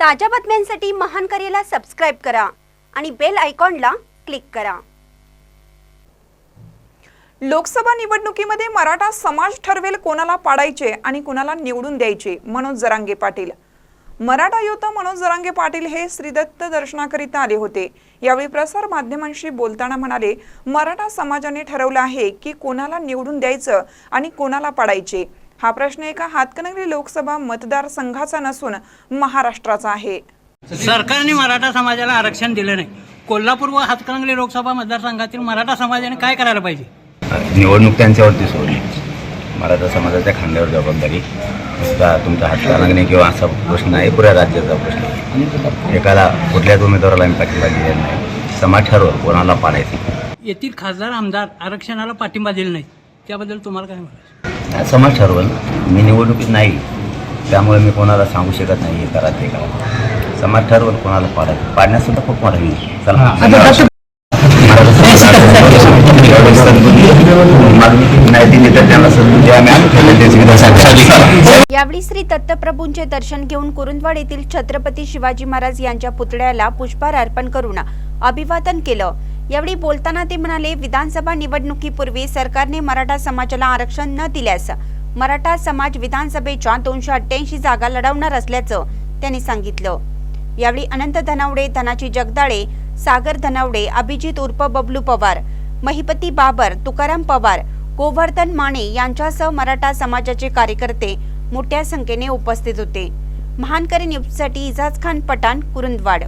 ताज्या बातम्यांसाठी महान करेला सबस्क्राईब करा आणि बेल आयकॉनला क्लिक करा. लोकसभा निवडणुकीमध्ये मराठा समाज ठरवेल कोणाला पाडायचे आणि कोणाला निवडून द्यायचे मनोज जरांगे पाटील. मराठा युवत मनोज जरांगे पाटील हे श्रीदत्त दर्शनाकरिता आले होते. यावेळी प्रसार माध्यमांशी बोलताना म्हणाले मराठा समाजाने ठरवलं आहे की कोणाला निवडून द्यायचं आणि कोणाला पाडायचे. हा प्रश्न एका हातकणंगले लोकसभा मतदारसंघाचा नसून महाराष्ट्राचा आहे. सरकारने मराठा समाजाला आरक्षण दिलं नाही. कोल्हापूर व हातकणंगले लोकसभा मतदारसंघातील मराठा समाजाने काय करायला पाहिजे? निवडणूक त्यांच्यावरती सोडली. मराठा समाजाच्या खांद्यावर जबाबदारी. नुसता तुमच्या हात लागणे किंवा असा प्रश्न आहे पुऱ्या राज्याचा प्रश्न एकाला कुठल्याच उमेदवाराला आम्ही पाठिंबा दिलेला नाही. समाज ठरवल कोणाला पाडायचं. येथील खासदार आमदार आरक्षणाला पाठिंबा दिला नाही. त्याबद्दल तुम्हाला काय म्हणायचं? समाज ठरवल. मी निवडणुकीत नाही. त्यामुळे मी कोणाला सांगू शकत नाही हे करा ते करा. समाज ठरवल कोणाला पाडायचं. पाडण्यास सुद्धा खूप मोठा सुविधा यावेळी श्री दत्तप्रभूंचे दर्शन घेऊन कुरुंदवाड येथील छत्रपती शिवाजी महाराज यांच्या पुतळ्याला पुष्पहार अर्पण करून अभिवादन केलं. यावेळी बोलताना ते म्हणाले विधानसभा निवडणुकीपूर्वी सरकारने मराठा समाजाला आरक्षण न दिल्यास मराठा समाज विधानसभेच्या दोनशे अठ्ठ्याऐंशी जागा लढवणार असल्याचं त्यांनी सांगितलं. यावेळी अनंत धनावडे धनाची जगदाळे सागर धनावडे अभिजित उर्फ बबलू पवार महिपती बाबर तुकाराम पवार गोवर्धन माने यांच्यासह मराठा समाजाचे कार्यकर्ते मोठ्या संख्येने उपस्थित होते. महानकरी न्यूजसाठी इजाज खान पठाण कुरुंदवाड.